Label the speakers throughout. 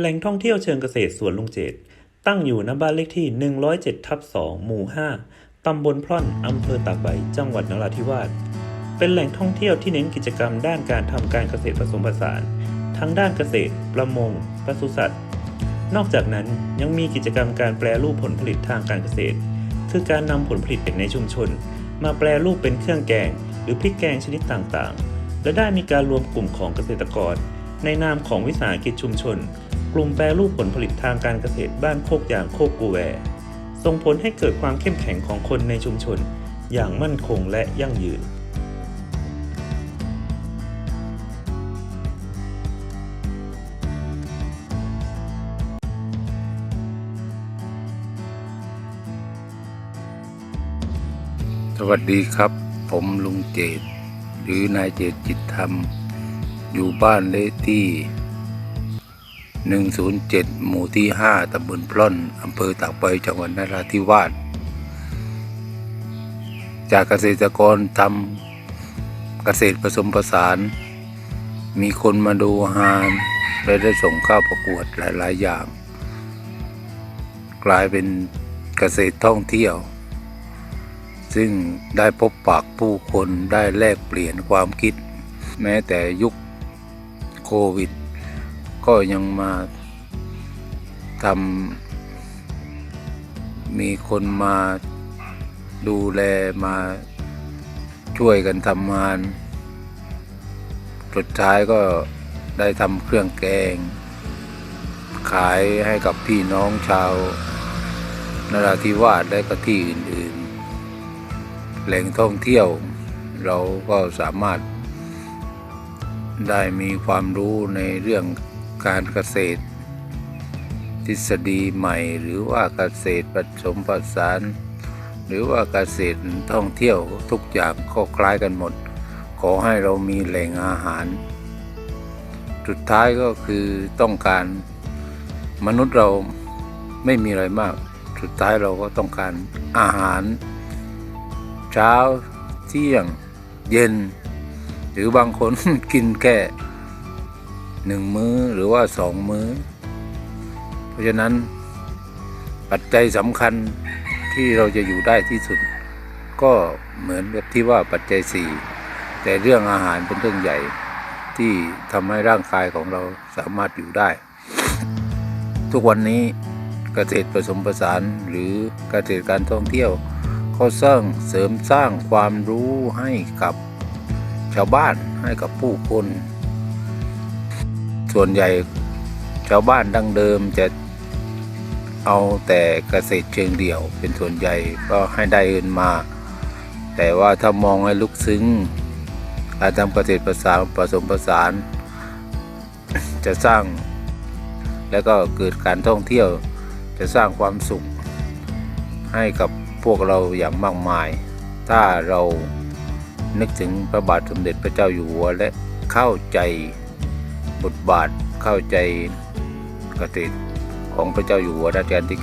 Speaker 1: แหล่งท่องเที่ยวเชิงเกษตรสวนลุงเจดตั้งอยู่ณบ้านเลขที่ 107ทับ2หมู่ 5 ตำบลพร่อน อำเภอตากใบ จังหวัดนราธิวาส เป็นแหล่งท่องเที่ยวที่เน้นกิจกรรมด้านการทำการเกษตรผสมผสาน ทั้งด้านเกษตร ประมง ปศุสัตว์ นอกจากนั้นยังมีกิจกรรมการแปรรูปผลผลิตทางการเกษตร คือการนำผลผลิตในชุมชน มาแปรรูปเป็นเครื่องแกง หรือพริกแกงชนิดต่างๆ และได้มีการรวมกลุ่มของเกษตรกร ในนามของวิสาหกิจชุมชน กลุ่มแปรรูปผลผลิตทางการเกษตรบ้านโคกยางโคกกูแวส่งผลให้เกิดความเข้มแข็งของคนในชุมชน อย่างมั่นคงและยั่งยืน
Speaker 2: สวัสดีครับ ผมลุงเจต หรือนายเจตจิตธรรม อยู่บ้านเลขที่ 107 หมู่ที่ 5ตำบลพล่อนอำเภอตากใบจังหวัดนราธิวาส จากเกษตรกรทำเกษตรผสมผสาน มีคนมาดูหานและได้ส่งข้าวประกวดหลาย ๆ อย่าง กลายเป็นเกษตรท่องเที่ยว ซึ่งได้พบปากผู้คนได้แลกเปลี่ยนความคิด แม้แต่ยุคโควิด ก็ยังมาทำมีคนมาดูแลมาช่วยกันทำงานสุดท้ายก็ได้ทำเครื่องแกง ขายให้กับพี่น้องชาวนราธิวาสและก็ที่อื่นๆ แหล่งท่องเที่ยว เราก็สามารถได้มีความรู้ในเรื่อง การเกษตร ทฤษฎีใหม่ หรือว่าเกษตรผสมผสาน หรือว่าเกษตรท่องเที่ยวทุกอย่างก็คล้ายกันหมด ขอให้เรามีแหล่งอาหาร สุดท้ายก็คือต้องการมนุษย์เราไม่มีอะไรมาก สุดท้ายเราก็ต้องการอาหาร เช้าเที่ยง เย็น หรือบางคนกินแค่ หนึ่งมื้อหรือว่าสองมื้อ เพราะฉะนั้นปัจจัยสำคัญที่เราจะอยู่ได้ที่สุด ก็เหมือนกับที่ว่าปัจจัยสี่แต่เรื่องอาหารเป็นเรื่องใหญ่ที่ทำให้ร่างกายของเราสามารถอยู่ได้ ทุกวันนี้เกษตรผสมผสานหรือเกษตรการท่องเที่ยวก็สร้างเสริมสร้างความรู้ให้กับชาวบ้านให้กับผู้คน ส่วนใหญ่ชาวบ้านดั้งเดิมจะเอาแต่เกษตรเชิงเดี่ยวเป็นส่วนใหญ่ก็ให้ได้เงินมา แต่ว่าถ้ามองให้ลึกซึ้งการทำเกษตรผสานผสมผสาน จะสร้าง แล้วก็เกิดการท่องเที่ยวจะสร้างความสุข ให้กับพวกเราอย่างมากมาย ถ้าเรานึกถึงพระบาทสมเด็จพระเจ้าอยู่หัวและเข้าใจ บทบาทเข้าใจกติของพระเจ้าอยู่หัวรัชกาลที่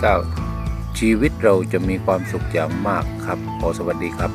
Speaker 2: 9 ชีวิตเราจะมีความสุขอย่างมากครับ ขอสวัสดีครับ